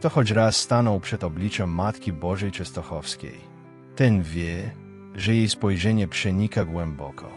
Kto choć raz stanął przed obliczem Matki Bożej Częstochowskiej, ten wie, że jej spojrzenie przenika głęboko.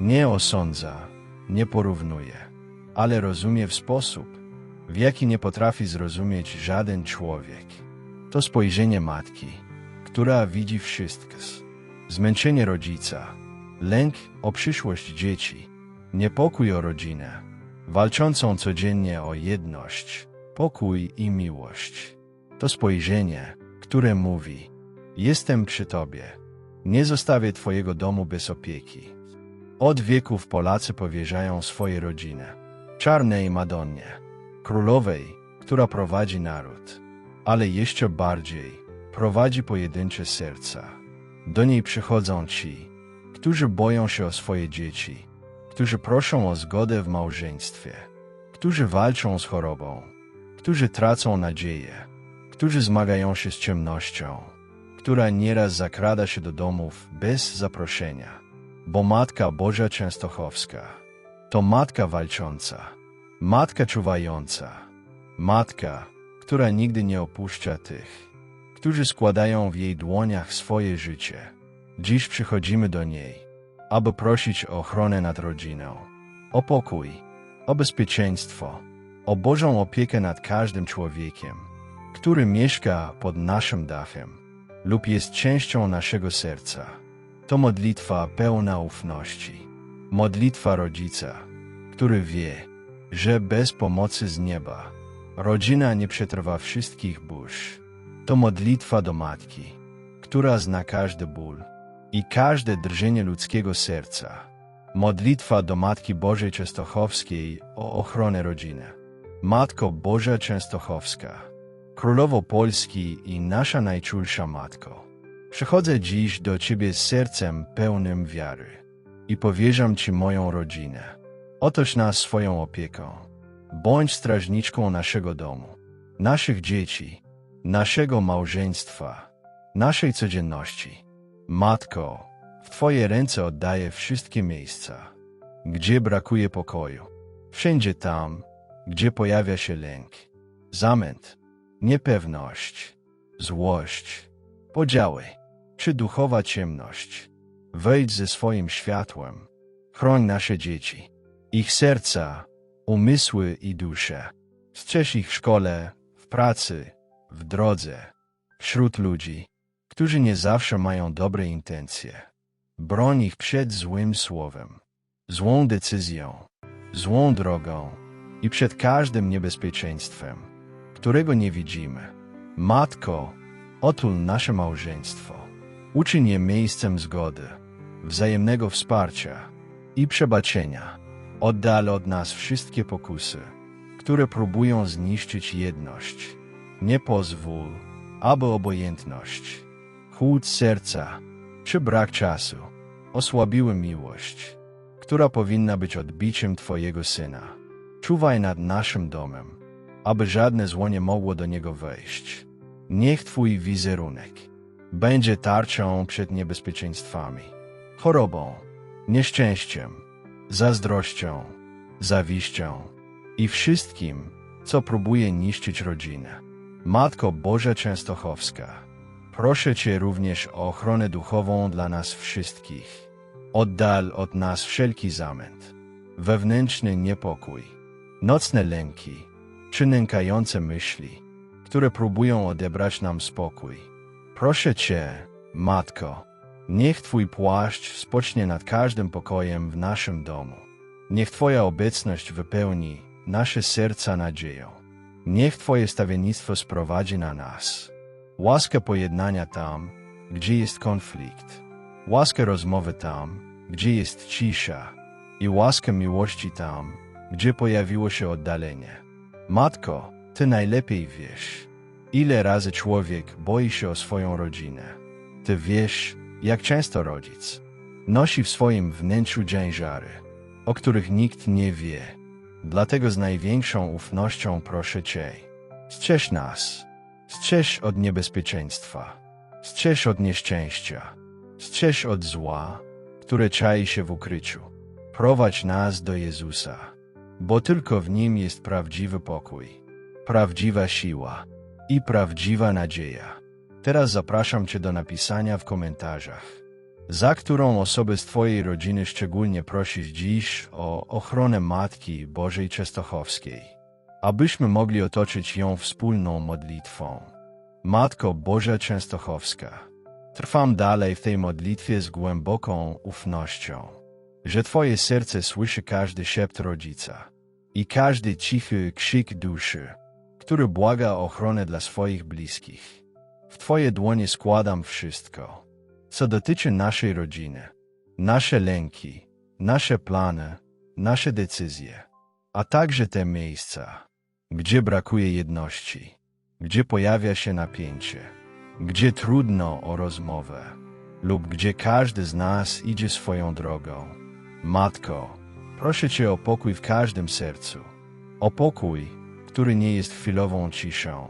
Nie osądza, nie porównuje, ale rozumie w sposób, w jaki nie potrafi zrozumieć żaden człowiek. To spojrzenie matki, która widzi wszystko. Zmęczenie rodzica, lęk o przyszłość dzieci, niepokój o rodzinę, walczącą codziennie o jedność, pokój i miłość. To spojrzenie, które mówi: Jestem przy tobie, nie zostawię twojego domu bez opieki. Od wieków Polacy powierzają swoje rodziny czarnej Madonnie, królowej, która prowadzi naród, ale jeszcze bardziej prowadzi pojedyncze serca. Do niej przychodzą ci, którzy boją się o swoje dzieci, którzy proszą o zgodę w małżeństwie, którzy walczą z chorobą, którzy tracą nadzieję, którzy zmagają się z ciemnością, która nieraz zakrada się do domów bez zaproszenia. Bo Matka Boża Częstochowska to matka walcząca, matka czuwająca, matka, która nigdy nie opuszcza tych, którzy składają w jej dłoniach swoje życie. Dziś przychodzimy do niej, aby prosić o ochronę nad rodziną, o pokój, o bezpieczeństwo, o Bożą opiekę nad każdym człowiekiem, który mieszka pod naszym dachem lub jest częścią naszego serca. To modlitwa pełna ufności, modlitwa rodzica, który wie, że bez pomocy z nieba rodzina nie przetrwa wszystkich burz. To modlitwa do matki, która zna każdy ból i każde drżenie ludzkiego serca. Modlitwa do Matki Bożej Częstochowskiej o ochronę rodziny. Matko Boża Częstochowska, Królowo Polski i nasza najczulsza Matko, przychodzę dziś do Ciebie z sercem pełnym wiary i powierzam Ci moją rodzinę. Otoż nas swoją opieką. Bądź strażniczką naszego domu, naszych dzieci, naszego małżeństwa, naszej codzienności. Matko, w Twoje ręce oddaję wszystkie miejsca, gdzie brakuje pokoju. Wszędzie tam, gdzie pojawia się lęk, zamęt, niepewność, złość, podziały czy duchowa ciemność. Wejdź ze swoim światłem, chroń nasze dzieci, ich serca, umysły i dusze. Strzeż ich w szkole, w pracy, w drodze, wśród ludzi, którzy nie zawsze mają dobre intencje. Broń ich przed złym słowem, złą decyzją, złą drogą i przed każdym niebezpieczeństwem, którego nie widzimy. Matko, otul nasze małżeństwo. Uczyń je miejscem zgody, wzajemnego wsparcia i przebaczenia. Oddal od nas wszystkie pokusy, które próbują zniszczyć jedność. Nie pozwól, aby obojętność, chłód serca czy brak czasu osłabiły miłość, która powinna być odbiciem Twojego Syna. Czuwaj nad naszym domem, aby żadne zło nie mogło do niego wejść. Niech Twój wizerunek będzie tarczą przed niebezpieczeństwami, chorobą, nieszczęściem, zazdrością, zawiścią i wszystkim, co próbuje niszczyć rodzinę. Matko Boża Częstochowska, proszę Cię również o ochronę duchową dla nas wszystkich. Oddal od nas wszelki zamęt, wewnętrzny niepokój, nocne lęki czy nękające myśli, które próbują odebrać nam spokój. Proszę Cię, Matko, Niech Twój płaszcz spocznie nad każdym pokojem w naszym domu. Niech Twoja obecność wypełni nasze serca nadzieją. Niech Twoje stawiennictwo sprowadzi na nas. Łaskę pojednania tam, gdzie jest konflikt. Łaskę rozmowy tam, gdzie jest cisza. I łaskę miłości tam, gdzie pojawiło się oddalenie. Matko, Ty najlepiej wiesz, ile razy człowiek boi się o swoją rodzinę. Ty wiesz, jak często rodzic, nosi w swoim wnętrzu ciężary, o których nikt nie wie. Dlatego z największą ufnością proszę Cię, strzeż nas, strzeż od niebezpieczeństwa, strzeż od nieszczęścia, strzeż od zła, które czai się w ukryciu. Prowadź nas do Jezusa, bo tylko w Nim jest prawdziwy pokój, prawdziwa siła i prawdziwa nadzieja. Teraz zapraszam Cię do napisania w komentarzach, za którą osobę z Twojej rodziny szczególnie prosisz dziś o ochronę Matki Bożej Częstochowskiej, abyśmy mogli otoczyć ją wspólną modlitwą. Matko Boża Częstochowska, trwam dalej w tej modlitwie z głęboką ufnością, że Twoje serce słyszy każdy szept rodzica i każdy cichy krzyk duszy, który błaga o ochronę dla swoich bliskich. W Twoje dłonie składam wszystko, co dotyczy naszej rodziny, nasze lęki, nasze plany, nasze decyzje, a także te miejsca, gdzie brakuje jedności, gdzie pojawia się napięcie, gdzie trudno o rozmowę lub gdzie każdy z nas idzie swoją drogą. Matko, proszę Cię o pokój w każdym sercu, o pokój, który nie jest chwilową ciszą,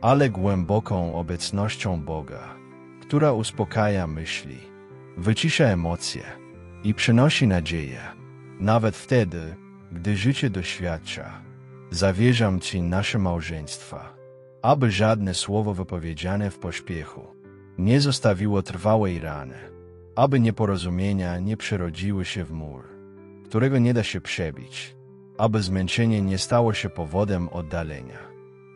ale głęboką obecnością Boga, która uspokaja myśli, wycisza emocje i przynosi nadzieję, nawet wtedy, gdy życie doświadcza. Zawierzam Ci nasze małżeństwa, aby żadne słowo wypowiedziane w pośpiechu nie zostawiło trwałej rany, aby nieporozumienia nie przerodziły się w mur, którego nie da się przebić, aby zmęczenie nie stało się powodem oddalenia,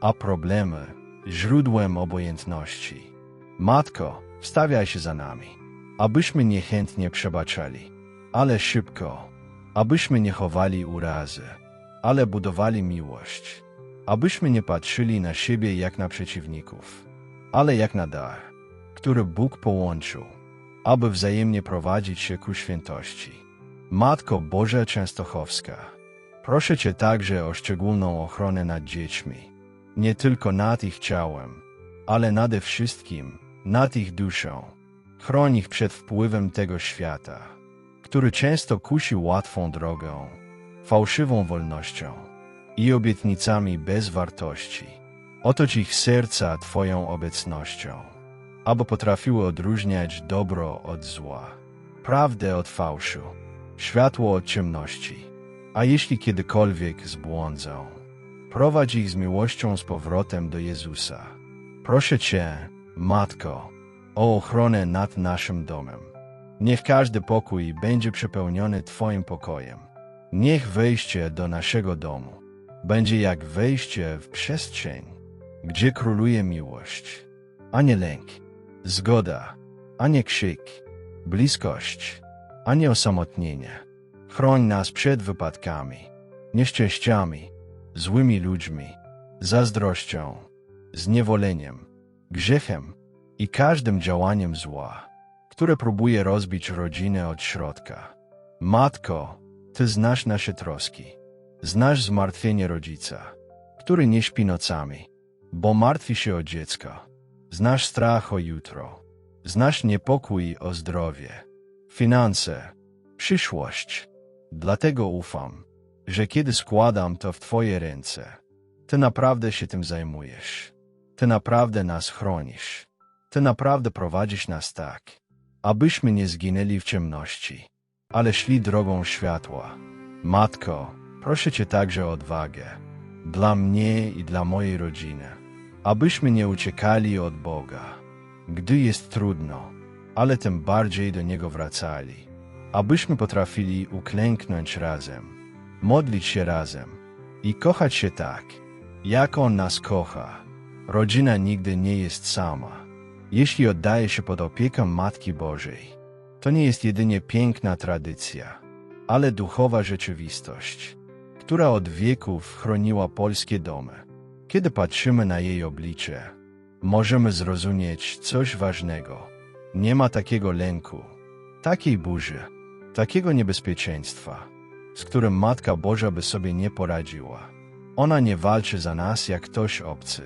a problemy źródłem obojętności. Matko, wstawiaj się za nami, abyśmy niechętnie przebaczali, ale szybko, abyśmy nie chowali urazy, ale budowali miłość, abyśmy nie patrzyli na siebie jak na przeciwników, ale jak na dar, który Bóg połączył, aby wzajemnie prowadzić się ku świętości. Matko Boża Częstochowska, proszę Cię także o szczególną ochronę nad dziećmi, nie tylko nad ich ciałem, ale nade wszystkim nad ich duszą. Chroń ich przed wpływem tego świata, który często kusi łatwą drogą, fałszywą wolnością i obietnicami bez wartości. Otocz ich serca Twoją obecnością, aby potrafiły odróżniać dobro od zła, prawdę od fałszu, światło od ciemności. A jeśli kiedykolwiek zbłądzą, Prowadź ich z miłością z powrotem do Jezusa. Proszę Cię, Matko, o ochronę nad naszym domem. Niech każdy pokój będzie przepełniony Twoim pokojem. Niech wejście do naszego domu będzie jak wejście w przestrzeń, gdzie króluje miłość, a nie lęk, zgoda, a nie krzyk, bliskość, a nie osamotnienie. Chroń nas przed wypadkami, nieszczęściami, złymi ludźmi, zazdrością, zniewoleniem, grzechem i każdym działaniem zła, które próbuje rozbić rodzinę od środka. Matko, Ty znasz nasze troski, znasz zmartwienie rodzica, który nie śpi nocami, bo martwi się o dziecko, znasz strach o jutro, znasz niepokój o zdrowie, finanse, przyszłość. Dlatego ufam, że kiedy składam to w Twoje ręce, Ty naprawdę się tym zajmujesz. Ty naprawdę nas chronisz. Ty naprawdę prowadzisz nas tak, abyśmy nie zginęli w ciemności, ale szli drogą światła. Matko, proszę Cię także o odwagę, dla mnie i dla mojej rodziny, abyśmy nie uciekali od Boga, gdy jest trudno, ale tym bardziej do Niego wracali, abyśmy potrafili uklęknąć razem modlić się razem i kochać się tak, jak On nas kocha. Rodzina nigdy nie jest sama. Jeśli oddaje się pod opiekę Matki Bożej, to nie jest jedynie piękna tradycja, ale duchowa rzeczywistość, która od wieków chroniła polskie domy. Kiedy patrzymy na jej oblicze, możemy zrozumieć coś ważnego. Nie ma takiego lęku, takiej burzy, takiego niebezpieczeństwa z którym Matka Boża by sobie nie poradziła. Ona nie walczy za nas jak ktoś obcy.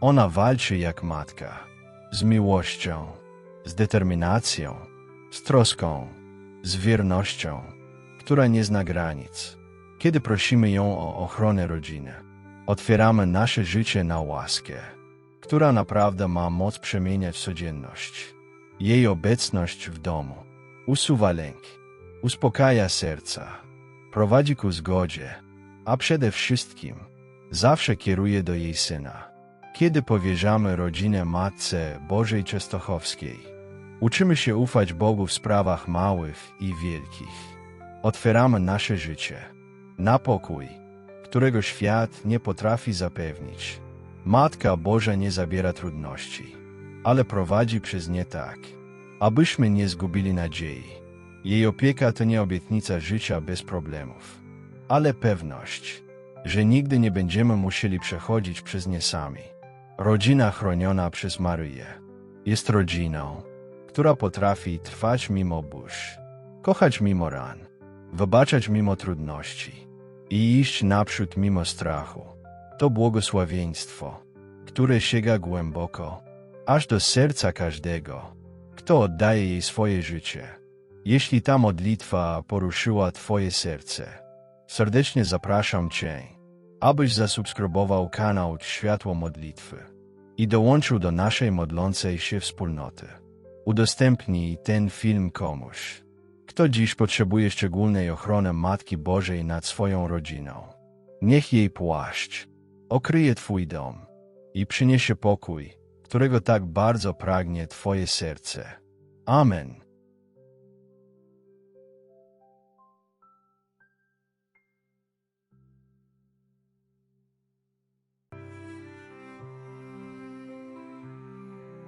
Ona walczy jak matka. Z miłością, z determinacją, z troską, z wiernością, która nie zna granic. Kiedy prosimy ją o ochronę rodziny, otwieramy nasze życie na łaskę, która naprawdę ma moc przemieniać codzienność. Jej obecność w domu usuwa lęk, uspokaja serca prowadzi ku zgodzie, a przede wszystkim zawsze kieruje do jej Syna. kiedy powierzamy rodzinę Matce Bożej Częstochowskiej. Uczymy się ufać Bogu w sprawach małych i wielkich. Otwieramy nasze życie na pokój, którego świat nie potrafi zapewnić. Matka Boża nie zabiera trudności, ale prowadzi przez nie tak, abyśmy nie zgubili nadziei. Jej opieka to nie obietnica życia bez problemów, ale pewność, że nigdy nie będziemy musieli przechodzić przez nie sami. Rodzina chroniona przez Maryję jest rodziną, która potrafi trwać mimo burz, kochać mimo ran, wybaczać mimo trudności i iść naprzód mimo strachu. To błogosławieństwo, które sięga głęboko, aż do serca każdego, kto oddaje jej swoje życie. Jeśli ta modlitwa poruszyła Twoje serce, serdecznie zapraszam Cię, abyś zasubskrybował kanał Światło Modlitwy i dołączył do naszej modlącej się wspólnoty. Udostępnij ten film komuś, kto dziś potrzebuje szczególnej ochrony Matki Bożej nad swoją rodziną. Niech jej płaszcz okryje Twój dom i przyniesie pokój, którego tak bardzo pragnie Twoje serce. Amen.